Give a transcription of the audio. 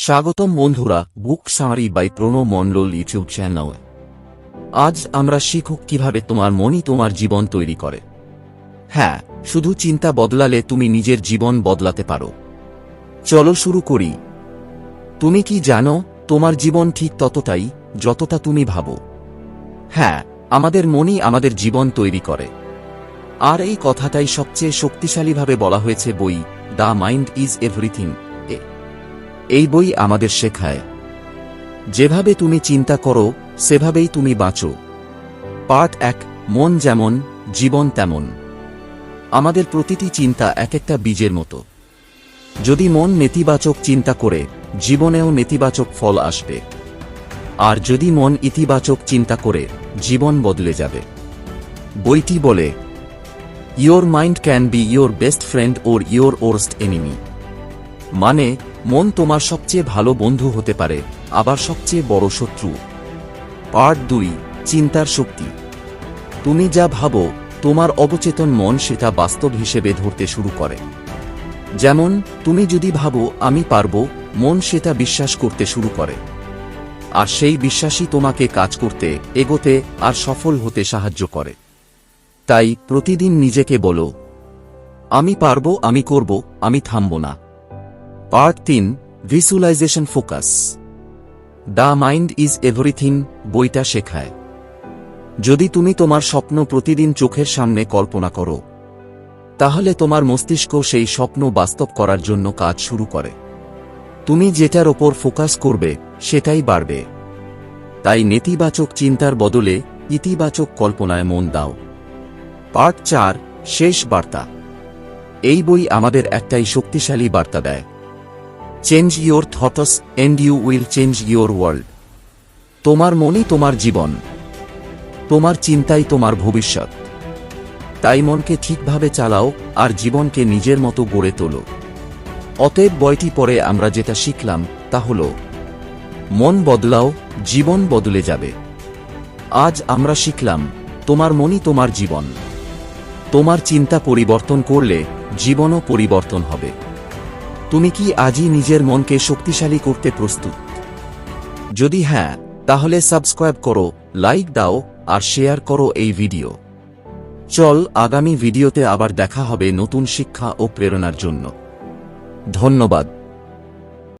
স্বাগতম বন্ধুরা, book summary by Pranab Mondal YouTube channel. আজ আমরা শিখব কীভাবে তোমার মনই তোমার জীবন তৈরি করে। হ্যাঁ শুধু চিন্তা বদলালে তুমি নিজের জীবন বদলাতে পারো। চলো শুরু করি। তুমি কি জানো, তোমার জীবন ঠিক ততটাই যতটা তুমি ভাবো? হ্যাঁ আমাদের মনই আমাদের জীবন তৈরি করে। আর এই কথাটাই সবচেয়ে শক্তিশালীভাবে বলা হয়েছে বই, দ্য মাইন্ড ইজ এভরিথিং। এই বই আমাদের শেখায়। যেভাবে তুমি চিন্তা করো, সেভাবেই তুমি বাঁচো। পার্ট এক, মন যেমন, জীবন তেমন। আমাদের প্রতিটি চিন্তা এক একটা বীজের মতো। যদি মন নেতিবাচক চিন্তা করে, জীবনেও নেতিবাচক ফল আসবে। আর যদি মন ইতিবাচক চিন্তা করে, জীবন বদলে যাবে। বইটি বলে your mind can be your best friend or your worst enemy মানে মন তোমার সবচেয়ে ভালো বন্ধু হতে পারে, আবার সবচেয়ে বড় শত্রু। পার্ট দুই, চিন্তার শক্তি। তুমি যা ভাবো, তোমার অবচেতন মন সেটা বাস্তব হিসেবে ধরতে শুরু করে। যেমন, তুমি যদি ভাবো, আমি পারব, মন সেটা বিশ্বাস করতে শুরু করে। আর সেই বিশ্বাসই তোমাকে কাজ করতে, এগোতে, আর সফল হতে সাহায্য করে। তাই প্রতিদিন নিজেকে বলো, আমি পারব, আমি করব, আমি থামব না। পার্ট তিন visualisation focus the mind is everything বইটা শেখায়। যদি তুমি তোমার স্বপ্ন প্রতিদিন চোখের সামনে কল্পনা করো, তাহলে তোমার মস্তিষ্ক সেই স্বপ্ন বাস্তব করার জন্য কাজ শুরু করে। তুমি যেটার ওপর ফোকাস করবে, সেটাই বাড়বে। তাই নেতিবাচক চিন্তার বদলে ইতিবাচক কল্পনায় মন দাও। পার্ট চার, শেষ বার্তা। এই বই আমাদের একটাই শক্তিশালী বার্তা দেয়। Change your thoughts and you will change your world তোমার মনই তোমার জীবন। তোমার চিন্তাই তোমার ভবিষ্যৎ। তাই মনকে ঠিকভাবে চালাও আর জীবনকে নিজের মতো গড়ে তোলো। অতএব বইটি পরে আমরা যেটা শিখলাম তা হল, মন বদলাও, জীবন বদলে যাবে। আজ আমরা শিখলাম, তোমার মনই তোমার জীবন। তোমার চিন্তা পরিবর্তন করলে জীবনও পরিবর্তন হবে। তুমি কি আজই নিজের মনকে শক্তিশালী করতে প্রস্তুত? যদি হ্যাঁ তাহলে সাবস্ক্রাইব করো, লাইক দাও, আর শেয়ার করো এই ভিডিও। চল, আগামী ভিডিওতে আবার দেখা হবে নতুন শিক্ষা ও প্রেরণার জন্য। ধন্যবাদ।